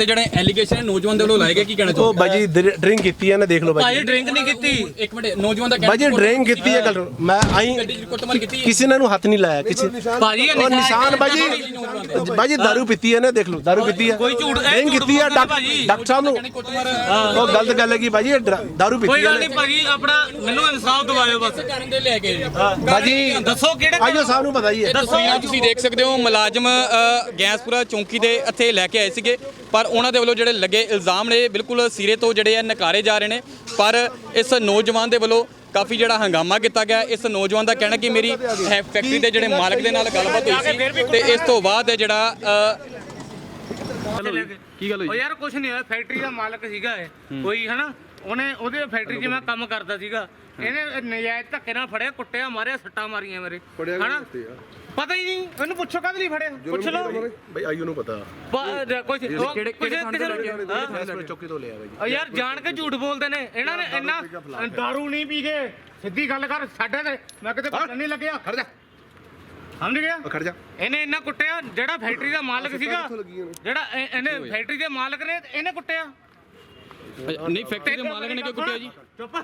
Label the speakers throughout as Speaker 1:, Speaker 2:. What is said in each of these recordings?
Speaker 1: ਤੇ ਉੱਤੇ ਜਿਹੜੇ ਐਲੀਗੇਸ਼ਨ ਹੈ ਨੌਜਵਾਨ ਦੇ ਵੱਲੋਂ ਲਾਏ ਗਏ ਕੀ ਕਹਿਣਾ
Speaker 2: ਉਹ
Speaker 1: ਚਾਹੋਗੇ
Speaker 2: ਬਾਜੀ ਡਰਿੰਕ ਕੀਤੀ ਹੈ ਨਾ ਦੇਖ ਲਓ
Speaker 3: ਭਾਜੀ
Speaker 2: ਬਾਜੀ
Speaker 3: ਡਰਿੰਕ ਨਹੀਂ ਕੀਤੀ
Speaker 1: ਇੱਕ ਮਿੰਟ ਨੌਜਵਾਨ ਦਾ
Speaker 2: ਬਾਜੀ ਡਰਿੰਕ ਕੀਤੀ ਹੈ ਗੱਲ ਮੈਂ ਆਈ
Speaker 1: ਗੱਡੀ 'ਚ ਕੁੱਟਮਾਰ ਕੀਤੀ ਹੈ।
Speaker 2: ਕਿਸੇ ਨੇ ਨੂੰ ਹੱਥ ਨਹੀਂ ਲਾਇਆ ਕਿਸੇ
Speaker 3: ਭਾਜੀ ਇਹ
Speaker 2: ਉਹ ਨਿਸ਼ਾਨ ਬਾਜੀ
Speaker 1: ਨੌਜਵਾਨ
Speaker 2: ਬਾਜੀ दारू ਪੀਤੀ ਹੈ ਨਾ ਦੇਖ ਲਓ दारू ਪੀਤੀ ਹੈ
Speaker 3: ਕੋਈ ਝੂਠ- ਇਹ
Speaker 2: ਡਰਿੰਕ
Speaker 3: ਝੂਠ
Speaker 2: ਕੀਤੀ ਹੈ
Speaker 3: ਬੋਲਦਾ
Speaker 2: ਡਾਕ-
Speaker 3: ਭਾਜੀ।
Speaker 2: ਡਾਕਟਰ ਸਾਹਿਬ ਨੂੰ
Speaker 1: ਕਹਿੰਦੇ ਕੁੱਟਮਾਰ
Speaker 2: ਉਹ ਗਲਤ ਗੱਲ ਹੈ ਕਿ ਬਾਜੀ ਇਹ ਦਰ- दारू
Speaker 3: ਕੋਈ
Speaker 2: ਪੀਤੀ
Speaker 3: ਗੱਲ
Speaker 2: ਹੈ
Speaker 3: ਨਹੀਂ ਭਾਜੀ ਆਪਣਾ ਮੈਨੂੰ ਇਨਸਾਫ ਦਿਵਾਇਓ ਬਸ
Speaker 1: ਕਰਨ ਦੇ ਲੈ ਕੇ
Speaker 2: ਬਾਜੀ
Speaker 3: ਦੱਸੋ ਕਿਹੜੇ
Speaker 2: ਆਇਓ ਸਾਹਿਬ ਨੂੰ ਪਤਾ ਹੀ ਹੈ
Speaker 1: ਇਹ ਤਸਵੀਰਾਂ ਤੁਸੀਂ ਦੇਖ ਸਕਦੇ ਹੋ ਮੁਲਾਜ਼ਮ ਅ, ਗੈਸਪੁਰਾ ਚੌਂਕੀ ਦੇ ਇੱਥੇ ਲੈ ਕੇ ਆਏ ਸੀਗੇ ਪਰ ਉਹਨਾਂ ਦੇ ਵੱਲੋਂ ਜਿਹੜੇ ਲੱਗੇ ਇਲਜ਼ਾਮ ਨੇ ਬਿਲਕੁਲ ਸਿਰੇ ਤੋਂ ਜਿਹੜੇ ਆ ਨਕਾਰੇ ਜਾ ਰਹੇ ਨੇ। ਪਰ ਇਸ ਨੌਜਵਾਨ ਦੇ ਵੱਲੋਂ ਕਾਫੀ ਜਿਹੜਾ ਹੰਗਾਮਾ ਕੀਤਾ ਗਿਆ। ਇਸ ਨੌਜਵਾਨ ਦਾ ਕਹਿਣਾ ਕਿ ਮੇਰੀ ਫੈਕਟਰੀ ਦੇ ਜਿਹੜੇ ਮਾਲਕ ਦੇ ਨਾਲ ਗੱਲਬਾਤ ਹੋਈ ਸੀ ਤੇ ਇਸ ਤੋਂ ਬਾਅਦ ਜਿਹੜਾ ਕੀ ਗੱਲ
Speaker 3: ਉਹ
Speaker 1: ਹੋਈ
Speaker 3: ਯਾਰ ਕੁਝ ਨਹੀਂ ਹੋਇਆ ਫੈਕਟਰੀ ਦਾ ਮਾਲਕ ਸੀਗਾ ਇਹ। ਕੋਈ ਹਨਾ? ਉਹਨੇ ਉਹਦੇ ਫੈਕਟਰੀ 'ਚ ਮੈਂ ਕੰਮ ਕਰਦਾ ਸੀਗਾ। ਇਹਨੇ ਨਜਾਇਜ਼ ਧੱਕੇ ਨਾਲ ਫੜਿਆ ਕੁੱਟਿਆ ਮਾਰਿਆ ਸੱਟਾਂ ਮਾਰੀਆਂ ਮੇਰੇ। ਹਨਾ? ਪਤਾ ਹੀ ਨਹੀਂ ਇਹਨੂੰ ਪੁੱਛੋ ਕਦ ਲਈ ਫੜਿਆ? ਪੁੱਛ ਲਓ।
Speaker 2: ਬਈ ਆਇਓ ਨੂੰ ਪਤਾ।
Speaker 3: ਬ- ਕੁਝ ਉਹ-
Speaker 1: ਕਿਹੜੇ- ਕਿਹੜੇ ਥਾਣੇ ਤੋਂ ਲੈ ਕੇ
Speaker 3: ਕਿਸੇ ਹਾਂ?
Speaker 2: ਇਸ ਚੌਕੀ ਤੋਂ ਲਿਆ
Speaker 3: ਉਹ ਯਾਰ ਜਾਣ ਕੇ ਝੂਠ ਬੋਲਦੇ ਨੇ। ਇਹਨਾਂ ਨੇ ਇੰਨਾ ਦਾਰੂ ਨਹੀਂ ਪੀ ਕੇ ਸਿੱਧੀ ਗੱਲ ਕਰ ਸਾਡੇ ਤੇ ਮੈਂ ਕਿਤੇ ਪਤਾ ਨਹੀਂ ਲੱਗਿਆ।
Speaker 2: ਖੜ ਜਾ।
Speaker 3: ਸਮਝ ਗਿਆ?
Speaker 2: ਖੜ ਜਾ।
Speaker 3: ਇਹਨੇ ਇੰਨਾ ਕੁੱਟਿਆ ਜਿਹੜਾ ਫੈਕਟਰੀ ਦਾ ਮਾਲਕ ਸੀਗਾ ਜਿਹੜਾ ਇਹ- ਇਹਨੇ ਫੈਕਟਰੀ ਦੇ ਮਾਲਕ ਨੇ ਇਹਨੇ ਕੁੱਟਿਆ।
Speaker 1: ਨਹੀਂ ਫੈਕਟਰੀ ਦੇ ਮਾਲਕ ਨੇ ਕਿਉਂ ਕੁੱਟਿਆ ਜੀ?
Speaker 3: ਚੁੱਪ।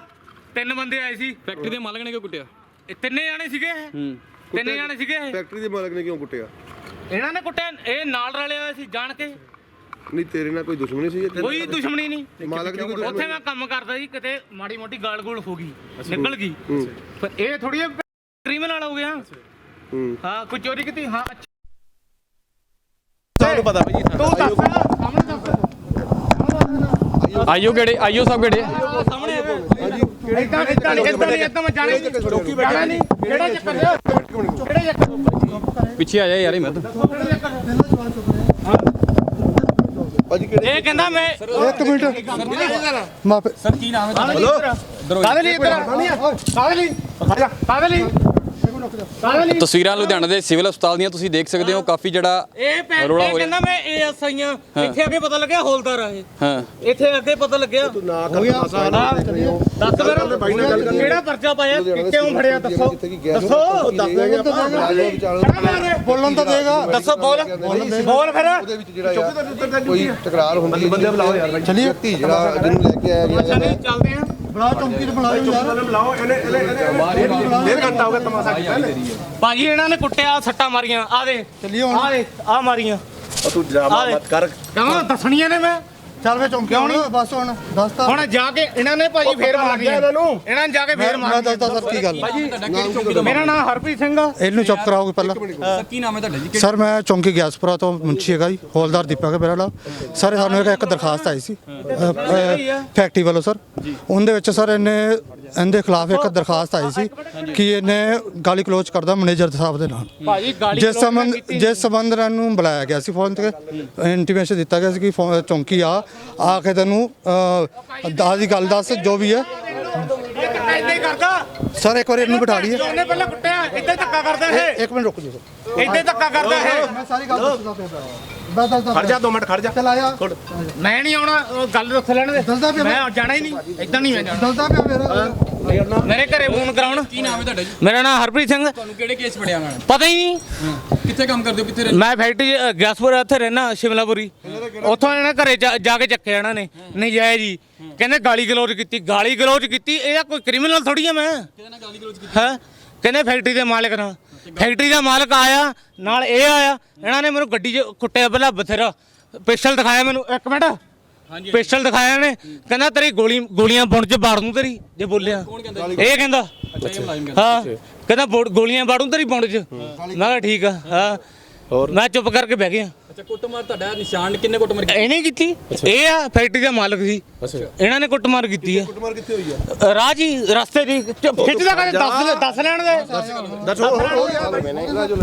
Speaker 3: ਤਿੰਨ ਬੰਦੇ ਆਏ ਸੀ।
Speaker 1: ਫੈਕਟਰੀ ਦੇ ਮਾਲਕ ਨੇ ਕਿਉਂ ਕੁੱਟਿਆ?
Speaker 3: ਇਹ ਤਿੰਨੇ ਜਾਣੇ ਸੀਗੇ ਇਹ?
Speaker 1: ਹੂੰ।
Speaker 3: ਤਿੰਨੇ ਜਾਣੇ ਸੀਗੇ ਇਹ?
Speaker 4: ਫੈਕਟਰੀ ਦੇ ਮਾਲਕ ਨੇ ਕਿਉਂ ਕੁੱਟਿਆ?
Speaker 3: ਇਹਨਾਂ ਨੇ ਕੁੱਟਿਆ ਇਹ ਨਾਲ ਰਲੇ ਹੋਏ ਸੀ ਜਾਣ ਕੇ।
Speaker 4: ਨਹੀਂ ਤੇਰੇ ਨਾਲ ਕੋਈ ਦੁਸ਼ਮਣੀ ਸੀ ਇੱਥੇ?
Speaker 3: ਕੋਈ ਦੁਸ਼ਮਣੀ ਨਹੀਂ।
Speaker 4: ਮਾਲਕ ਦੀ ਕੋਈ
Speaker 3: ਉੱਥੇ ਮੈਂ ਕੰਮ ਕਰਦਾ ਸੀ ਕਿਤੇ ਮਾੜੀ ਮੋਟੀ ਗਾਲ ਗੋਲ ਹੋ ਗਈ ਨਿਕਲ ਗਈ। ਪਰ ਇਹ ਥੋੜੀ ਕ੍ਰਿਮੀਨਲ ਹੋ ਗਿਆ।
Speaker 4: ਹੂੰ।
Speaker 3: ਹਾਂ ਕੋਈ ਚੋਰੀ ਕੀਤੀ? ਹਾਂ ਅੱਛਾ।
Speaker 2: ਸਾਹਿਬ ਨੂੰ ਪਤਾ ਬਾਜੀ
Speaker 3: ਤੂੰ ਦੱਸ। ਸਾਹਮਣੇ ਦੱਸ।
Speaker 1: ਆਈਓ ਕਿਹੜੇ? ਆਈਓ ਸਭ ਕਿਹੜੇ?
Speaker 3: ਸਾਹਮਣੇ ਇਦਾਂ ਇਦਾਂ ਨਹੀਂ ਇਦਾਂ ਨਹੀਂ ਇਦਾਂ ਮੈਂ ਜਾਣੇ ਜਾਣਾ ਨਹੀਂ ਕਿਹੜਾ ਚੱਕਰ ਹੈ ਕਿਹੜਾ ਚੱਕਰ
Speaker 1: ਪਿੱਛੇ ਆ ਜਾ ਯਾਰ ਇਹ ਮੈਂ
Speaker 3: ਕਹਿੰਦਾ ਮੈਂ
Speaker 5: ਇੱਕ ਮਿੰਟ। ਮਾਫ
Speaker 1: ਸਰ ਕੀ ਨਾਮ ਹੈ ਤੁਹਾਡਾ?
Speaker 3: ਲਈ ਇੱਧਰ ਲਈ? ਲਈ?
Speaker 1: ਤਸਵੀਰਾਂ ਲੁਧਿਆਣਾ ਦੇ ਸਿਵਲ ਹਸਪਤਾਲ ਦੀਆਂ ਤੁਸੀਂ ਦੇਖ ਸਕਦੇ ਹੋ ਕਾਫੀ ਜਿਹੜਾ
Speaker 3: ਇਹ ਭੈਣ
Speaker 1: ਰੌਲਾ
Speaker 3: ਇਹ
Speaker 1: ਹੋ ਰਿਹਾ।
Speaker 3: ਕਹਿੰਦਾ ਮੈਂ ਏਐਸਆਈ ਆ ਇੱਥੇ ਅੱਗੇ ਪਤਾ ਲੱਗਿਆ ਹੌਲਦਾਰ ਆ ਇਹ।
Speaker 1: ਹਾਂ।
Speaker 3: ਇੱਥੇ ਅੱਗੇ ਪਤਾ ਲੱਗਿਆ। ਦੱਸ ਮੇਰਾ ਕਿਹੜਾ ਪਰਚਾ ਪਾਇਆ? ਕਿਉਂ ਫੜਿਆ? ਦੱਸੋ। ਦੱਸੋ।
Speaker 5: ਬੋਲਣ ਤਾਂ ਦੇਗਾ।
Speaker 3: ਦੱਸੋ ਬੋਲ। ਬੋਲ ਫਿਰ।
Speaker 4: ਉਹਦੇ ਵਿੱਚ ਜਿਹੜਾ ਆ ਕੋਈ ਤਕਰਾਰ ਹੁੰਦੀ ਬੰਦੇ ਬੁਲਾਓ ਯਾਰ। ਚਲਿਏ ਵਿਅਕਤੀ ਜਿਹੜਾ ਜਿਹਨੂੰ ਲੈ ਕੇ ਆਇਆ
Speaker 3: ਅੱਛਾ
Speaker 4: ਗਿਆ
Speaker 3: ਨਹੀਂ ਚੱਲਦੇ ਆ
Speaker 5: ਬੜਾ ਚੌਂਕੀ ਤੇ ਬੁਲਾਓ ਯਾਰ।
Speaker 2: ਬੁਲਾਓ ਇਹਨੇ ਇਹਨੇ ਇਹਨੇ ਡੇਢ ਘੰਟਾ ਹੋ ਗਿਆ ਤਮਾਸ਼ਾ ਕੀਤਾ ਇਹਨੇ
Speaker 3: ਭਾਜੀ ਇਹਨਾਂ ਨੇ ਕੁੱਟਿਆ ਸੱਟਾਂ ਮਾਰੀਆਂ। ਆ ਦੇ।
Speaker 5: ਚੱਲੀਏ ਹੁਣ।
Speaker 3: ਆ ਦੇ ਆ ਮਾਰੀਆਂ।
Speaker 2: ਤੂੰ ਡਰਾਮਾ ਮਤ ਕਰ।
Speaker 3: ਕਹਾਂ ਦੱਸਣੀਆਂ ਨੇ ਮੈਂ।
Speaker 5: ਚੱਲ ਵੇ ਚੌਂਕੀ ਹੁਣ ਬਸ ਹੁਣ ਦੱਸਤਾ
Speaker 3: ਹੁਣ ਜਾ ਕੇ ਇਹਨਾਂ ਨੇ ਭਾਜੀ ਫੇਰ ਮਾਰਨੀਆਂ
Speaker 2: ਇਹਨਾਂ ਨੂੰ।
Speaker 3: ਇਹਨਾਂ ਨੇ ਜਾ ਕੇ ਫੇਰ
Speaker 5: ਮੈਂ
Speaker 3: ਮਾਰਨੀਆਂ
Speaker 5: ਦੱਸਦਾ ਸਰ ਕੀ ਗੱਲ।
Speaker 1: ਤੁਹਾਡਾ ਕਿਹੜੀ ਚੌਂਕੀ ਤੋਂ
Speaker 3: ਮੇਰਾ ਨਾਮ ਹਰਪ੍ਰੀਤ ਸਿੰਘ ਆ।
Speaker 5: ਇਹਨੂੰ ਚੁੱਪ ਕਰਾਓਗੇ ਪਹਿਲਾਂ?
Speaker 1: ਕੀ ਨਾਮ ਹੈ ਤੁਹਾਡਾ ਜੀ?
Speaker 5: ਸਰ ਮੈਂ ਚੌਂਕੀ ਗਿਆਸਪੁਰਾ ਤੋਂ ਮੁੰਸ਼ੀ ਹੈਗਾ ਜੀ ਹੌਲਦਾਰ ਦੀਪਕ ਹੈ ਮੇਰਾ ਨਾਮ। ਸਰ ਸਾਨੂੰ ਇੱਕ- ਦਰਖਾਸਤ ਆਈ ਸੀ। ਫੈਕਟਰੀ ਵੱਲੋਂ ਸਰ। ਉਹਦੇ ਵਿੱਚ ਸਰ ਇਹਨੇ ਇਹਦੇ ਖਿਲਾਫ ਇੱਕ ਦਰਖਾਸਤ ਆਈ ਸੀ ਕਿ ਇਹਨੇ ਗਾਲੀ ਕਲੋਜ਼ ਕਰਦਾ ਮੈਨੇਜਰ ਸਾਹਿਬ ਦੇ ਨਾਲ। ਜਿਸ ਸੰਬੰਧ ਜਿਸ ਸੰਬੰਧ ਨੂੰ ਬੁਲਾਇਆ ਗਿਆ ਸੀ ਫੋਨ ਤੇ ਇੰਟੀਮੇਸ਼ਨ ਦਿੱਤਾ ਗਿਆ ਸੀ ਕਿ ਚੌਂਕੀ ਆ ਆ ਕੇ ਤੈਨੂੰ ਦਾਦੀ ਗੱਲ ਦੱਸ ਜੋ ਵੀ ਹੈ।
Speaker 3: ਇੱਦਾਂ ਹੀ ਕਰਦਾ।
Speaker 5: ਸਰ ਇੱਕ ਵਾਰੀ ਇਹਨੂੰ ਬਿਠਾ ਲਈਏ।
Speaker 3: ਉਹਨੇ ਪਹਿਲਾਂ ਕੁੱਟਿਆ। ਇੱਦਾਂ ਹੀ ਧੱਕਾ ਕਰਦਾ ਇਹ।
Speaker 5: ਇੱਕ ਮਿੰਟ ਰੁਕ ਜੀ ਸਰ
Speaker 3: ਇੱਦਾਂ ਹੀ ਧੱਕਾ ਕਰਦਾ ਇਹ।
Speaker 5: ਮੈਂ ਸਾਰੀ ਗੱਲ ਦੱਸਦਾ ਪਿਆ। ਬਸ ਦੱਸ
Speaker 2: ਖੜ ਜਾ 2 ਮਿੰਟ ਖੜ ਜਾ।
Speaker 5: ਚਲ ਆਇਆ।
Speaker 3: ਮੈਂ ਨਹੀਂ ਆਉਣਾ ਉਹ ਗੱਲ ਉੱਥੇ ਲੈਣ ਦੇ। ਮੈਂ। ਜਾਣਾ ਹੀ ਨਹੀਂ। ਇੱਦਾਂ ਨਹੀਂ ਮੈਂ ਜਾਣਾ।
Speaker 5: ਦੱਸਦਾ ਪਿਆ ਮੇਰਾ।
Speaker 3: ਮੇਰੇ ਘਰੇ ਫੋਨ ਕਰਾਉਣ।
Speaker 1: ਕੀ ਨਾਮ ਹੈ ਤੁਹਾਡਾ ਜੀ?
Speaker 3: ਮੇਰਾ ਨਾਮ ਹਰਪ੍ਰੀਤ ਸਿੰਘ।
Speaker 1: ਤੁਹਾਨੂੰ ਕਿਹੜੇ ਕੇਸ ਫੜਿਆ ਨੇ?
Speaker 3: ਪਤਾ ਹੀ ਨਹੀਂ।
Speaker 1: ਕਿੱਥੇ ਕੰਮ ਕਰਦੇ ਹੋ? ਕਿੱਥੇ ਰਹਿੰਦੇ
Speaker 3: ਮੈਂ ਫੈਕਟਰੀ ਅ, ਗਿਆਸਪੁਰ ਇੱਥੇ ਰਹਿਣਾ ਸ਼ਿਮਲਾਪੁਰੀ। ਉੱਥੋਂ ਇਹਨਾਂ ਨੇ ਘਰੇ ਜਾ ਜਾ ਕੇ ਚੱਕਿਆ ਇਹਨਾਂ ਨੇ। ਨਜਾਇਜ਼ ਜੀ। ਕਹਿੰਦੇ ਗਾਲੀ ਗਲੋਚ ਕੀਤੀ ਗਾਲੀ ਗਲੋਚ ਕੀਤੀ। ਇਹਦਾ ਕੋਈ ਕ੍ਰਿਮੀਨਲ ਥੋੜੀ ਆ ਮੈਂ।
Speaker 1: ਕਿਹਦੇ ਨਾਲ ਗਾਲੀ ਗਲੋਚ ਕੀਤੀ?
Speaker 3: ਹੈ? ਕਹਿੰਦੇ ਫੈਕਟਰੀ ਦੇ ਮਾਲਕ ਨਾਲ। ਫੈਕਟਰੀ ਦਾ ਮਾਲਕ ਆਇਆ ਨਾਲ ਇਹ ਆਇਆ। ਇਹਨਾਂ ਨੇ ਮੈਨੂੰ ਗੱਡੀ 'ਚ ਕੁੱਟਿਆ ਪਹਿਲਾਂ ਬਥੇਰਾ। ਪਿਸਟਲ ਦਿਖਾਇਆ ਮੈਨੂੰ। ਇੱਕ ਮਿੰਟ। ਪਿਸਟਲ ਦਿਖਾਇਆ ਇਹਨੇ। ਕਹਿੰਦਾ ਤੇਰੀ ਗੋਲੀ ਗੋਲੀਆਂ ਬੁਣ 'ਚ ਬਾੜ ਦੂੰ ਤੇਰੀ ਜੇ ਬੋਲਿਆ। ਇਹ ਕਹਿੰਦਾ। ਹਾਂ ਕਹਿੰਦਾ ਗੋਲੀਆਂ ਬਾੜੂ ਤੇਰੀ ਬੁਣ 'ਚ। ਮੈਂ ਕਿਹਾ ਠੀਕ ਆ ਹਾਂ। ਮੈਂ ਚੁੱਪ ਕਰਕੇ ਬਹਿ ਗਿਆ।
Speaker 1: ਅੱਛਾ ਕੁੱਟਮਾਰ ਤੁਹਾਡਾ ਨਿਸ਼ਾਨ ਕਿੰਨੇ ਕੁੱਟਮਾਰ ਕੀਤੀ?
Speaker 3: ਇਹਨੇ ਕੀਤੀ। ਇਹ ਆ ਫੈਕਟਰੀ ਦਾ ਮਾਲਕ ਸੀ। ਇਹਨਾਂ ਨੇ ਕੁੱਟਮਾਰ ਕੀਤੀ ਆ।
Speaker 4: ਕੁੱਟਮਾਰ ਕਿੱਥੇ ਹੋਈ ਆ?
Speaker 3: ਰਾਹ ਜੀ ਰਸਤੇ ਦੀ। ਚ- ਖਿੱਚਦਾ ਕਦੇ ਦੱਸ ਦੱਸ ਲੈਣ ਦੇ।
Speaker 2: ਦੱਸੋ
Speaker 4: ਮੈਂ ਨਹੀਂ ਜੋ।